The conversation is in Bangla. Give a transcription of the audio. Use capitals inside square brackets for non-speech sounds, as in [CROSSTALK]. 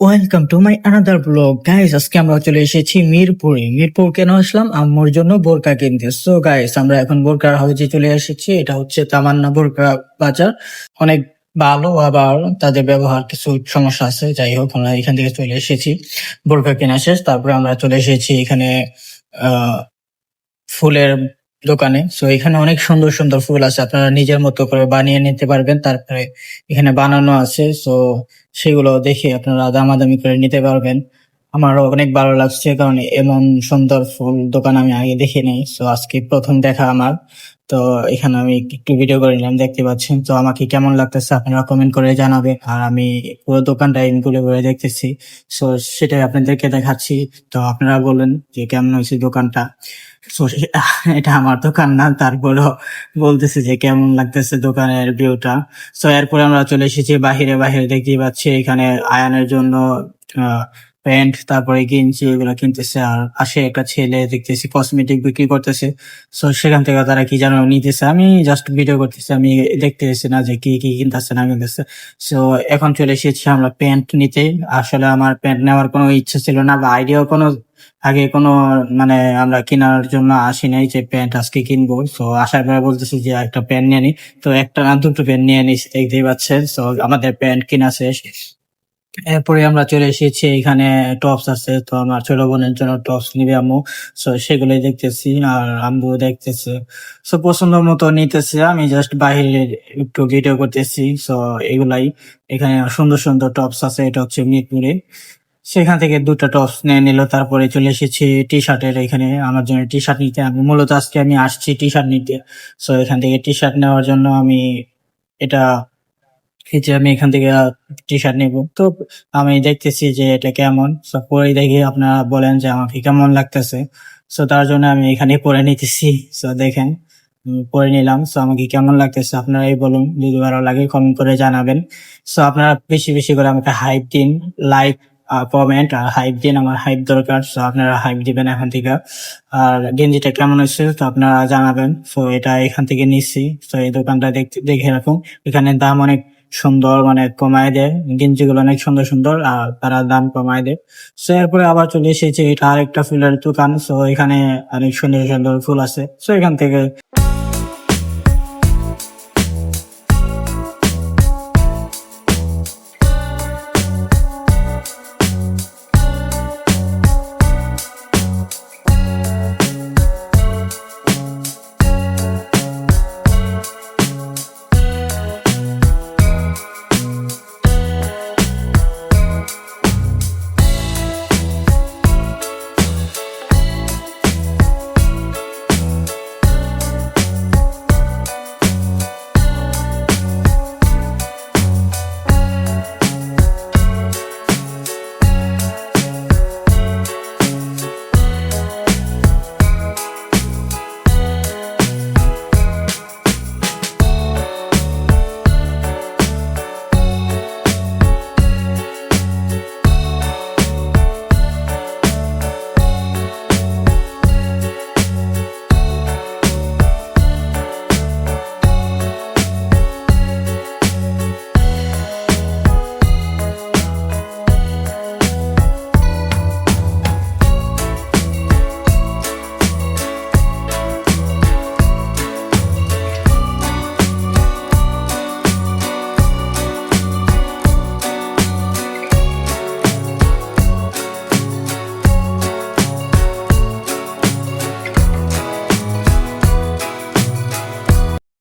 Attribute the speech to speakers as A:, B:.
A: Welcome to my another blog guys আজকে আমরা চলে এসেছি মিরপুরে। মিরপুর কেন আসলাম? আম্মুর জন্য বোরকা কিনতে। সো গাইস আমরা এখন বোরকার হাউজে চলে এসেছি। এটা হচ্ছে তামান্না বোরকা বাজার। অনেক ভালো, আবার তাদের ব্যবহার কিছু সমস্যা আছে। যাই হোক, আমরা এখান থেকে চলে এসেছি। বোরকা কেনা শেষ, তারপরে আমরা চলে এসেছি এখানে ফুলের দোকানে। সো এখানে অনেক সুন্দর সুন্দর ফুল আছে। আপনারা নিজের মতো করে বানিয়ে নিতে পারবেন। তারপরে এখানে বানানো আছে। সো সেগুলো দেখে আপনারা দামাদামি করে নিতে পারবেন। আমারও অনেক ভালো লাগছে কারণ এমন সুন্দর ফুল দোকান আমি আগে দেখি নাই। সো আজকে প্রথম দেখা আমার। তো, এখানে আমি একটু ভিডিও করে নিলাম, দেখতে পাচ্ছেন। তো, আমাকে কেমন লাগতেছে আপনারা কমেন্ট করে জানাবেন। আর আমি পুরো দোকানটা ঘুরে ঘুরে দেখতেছি। সো সেটাই আপনাদেরকে দেখাচ্ছি। তো, আপনারা বলেন যে কেমন হয়েছে দোকানটা। [LAUGHS] এটা আমার দোকান না, তারপরেও বলতেছে যে কেমন লাগতেছে দোকানের ভিউটা সো এরপরে আমরা চলে এসেছি বাহিরে। বাহিরে দেখতেই পাচ্ছি এখানে আয়ানের জন্য প্যান্ট তারপরে গেঞ্জি এগুলো কিনতেছে আর আসে একটা ছেলে দেখতেছি কসমেটিক বিক্রি করতেছে। সো সেখান থেকে তারা কি যেন নিতেছে? আমি জাস্ট ভিডিও করতেছি, আমি দেখতেছি না যে কি কি কিনতেছে, না কিনতেছে। সো এখন চলে এসেছি আমরা প্যান্ট নিতে। আসলে আমার প্যান্ট নেওয়ার কোনো ইচ্ছা ছিল না বা আইডিয়াও কোনো আগে কোনো মানে আমরা কেনার জন্য আসি নাই যে প্যান্ট আজকে কিনবো। তো আসার পরে বলতেছি যে একটা প্যান্ট নিয়ে নি। তো একটা না, দুটো প্যান্ট নিয়ে নিস দেখতেই পাচ্ছেন। তো আমাদের প্যান্ট কেনা শেষ। এরপরে আমরা চলে এসেছি, এখানে টপস আছে, তো আমার ছোট বোনের জন্য টপস নিবে আম্মু। সো সেগুলোই দেখতেছি আর আম্মু দেখতেছে। সো পছন্দ মতো নিতেছে, আমি জাস্ট বাইরে একটু ভিডিও করতেছি। সো এগুলাই এখানে সুন্দর সুন্দর টপস আছে, এটা হচ্ছে মিরপুরে। সেখান থেকে দুটো টপস নিয়ে নিল, তারপরে চলে এসেছি টি শার্টের এখানে। আমার জন্য টি শার্ট নিতে আমি, মূলত আজকে আমি আসছি টি শার্ট নিতে। সো এখান থেকে টি শার্ট নেওয়ার জন্য আমি এটা যে আমি এখান থেকে টি শার্ট নেব। তো আমি দেখতেছি যে এটা কেমন। সো পরে দেখি আপনারা বলেন যে আমাকে কেমন লাগতেছে। সো তার জন্য আমি এখানে পরে নিতেছি। সো দেখেন পরে নিলাম। সো আমাকে কেমন লাগতেছে আপনারাই বলুন। যদি ভালো লাগে কমেন্ট করে জানাবেন। সো আপনারা বেশি বেশি করে আমাকে হাইপ দিন লাইক কমেন্ট আর হাইপ দিন। আমার হাইপ দরকার। সো আপনারা হাইপ দিবেন এখান থেকে। আর গেঞ্জিটা কেমন হয়েছে, তো আপনারা জানাবেন। সো এটা এখান থেকে নিচ্ছি। তো এই দোকানটা দেখতে, দেখে রাখুন। এখানে দাম অনেক সুন্দর মানে কমায় দেয়, গেঞ্জিগুলো অনেক সুন্দর সুন্দর, আর তারা দাম কমায় দেয়। সো এরপরে আবার চলে এসেছে, এটা আরেকটা ফুলের দোকান। সো এখানে অনেক সুন্দর সুন্দর ফুল আছে। সো এখান থেকে